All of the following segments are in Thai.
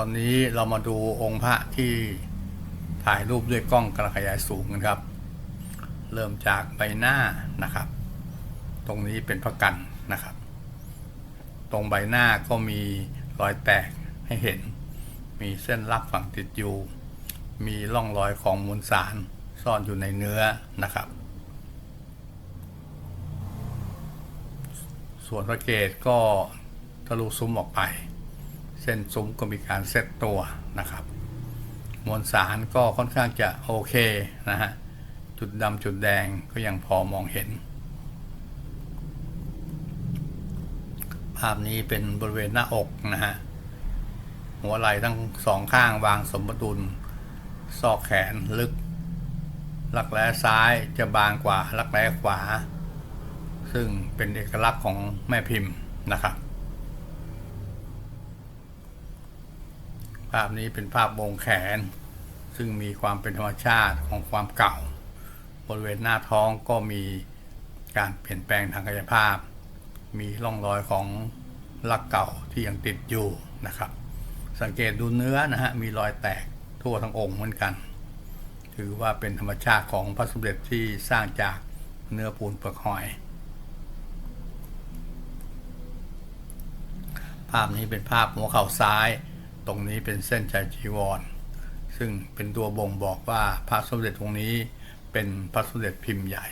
ตอนนี้เรามาดูองค์พระที่ถ่ายรูปด้วยกล้องกระขยายสูงกันครับ เริ่มจากใบหน้านะครับ ตรงนี้เป็นพระกันนะครับ ตรงใบหน้าก็มีรอยแตกให้เห็น มีเส้นลักฝังติดอยู่ มีร่องรอยของมวลสารซ่อนอยู่ในเนื้อนะครับ ส่วนพระเกตก็ทะลุซุ้มออกไป เส้นซุ้มก็มีการเซตตัวนะครับ มวลสารก็ค่อนข้างจะโอเคนะฮะจุดดำจุดแดงก็ยังพอมองเห็น ภาพนี้เป็นบริเวณหน้าอกนะฮะหัวไหล่ทั้งสองข้างวางสมดุลซอกแขนลึกหลักแร้ซ้ายจะบางกว่าหลักแร้ขวา ซึ่งเป็นเอกลักษณ์ของแม่พิมพ์นะครับ ภาพนี้เป็นภาพวงแขน ซึ่งมีความเป็นธรรมชาติของความเก่า บริเวณหน้าท้องก็มีการเปลี่ยนแปลงทางกายภาพ มีร่องรอยของลักเก่าที่ยังติดอยู่นะครับ สังเกตดูเนื้อนะฮะมีรอยแตกทั่วทั้งองค์เหมือนกัน ถือว่าเป็นธรรมชาติของพระสมเด็จที่สร้างจากเนื้อปูนเปลือกหอย ภาพนี้เป็นภาพหัวเข่าซ้าย ตรงนี้เป็นเส้นใจจีวร ซึ่งเป็นตัวบ่งบอกว่าพระสมเด็จองค์นี้เป็นพระสมเด็จพิมพ์ใหญ่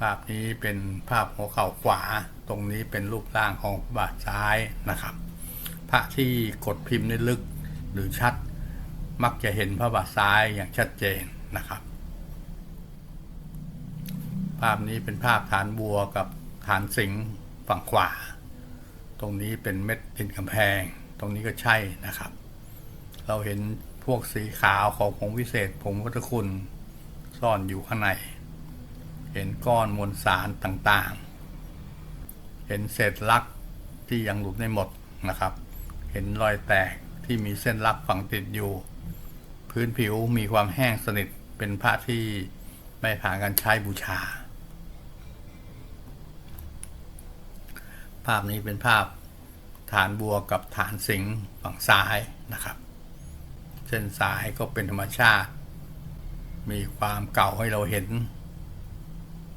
ภาพนี้เป็นภาพหัวเข่าขวา ตรงนี้เป็นรูปร่างของบาทซ้ายนะครับ พระที่กดพิมพ์ได้ลึกหรือชัดมักจะเห็นพระบาทซ้ายอย่างชัดเจนนะครับ ภาพนี้เป็นภาพฐานบัวกับฐานสิงห์ฝั่งขวา ตรงนี้เป็นเม็ดดินกำแพง ตรงนี้ก็ใช่นะครับ เราเห็นพวกสีขาวของผงวิเศษผงวัตคุณซ่อนอยู่ข้างใน เห็นก้อนมวลสารต่างๆ เห็นเศษลักที่ยังหลุดไม่หมดนะครับ เห็นรอยแตกที่มีเส้นลักฝังติดอยู่ พื้นผิวมีความแห้งสนิทเป็นผ้าที่ไม่ผ่านการใช้บูชา ภาพนี้เป็นภาพฐานบัวกับฐานสิงห์ฝั่งซ้ายนะครับ เส้นสายก็เป็นธรรมชาติ มีความเก่าให้เราเห็น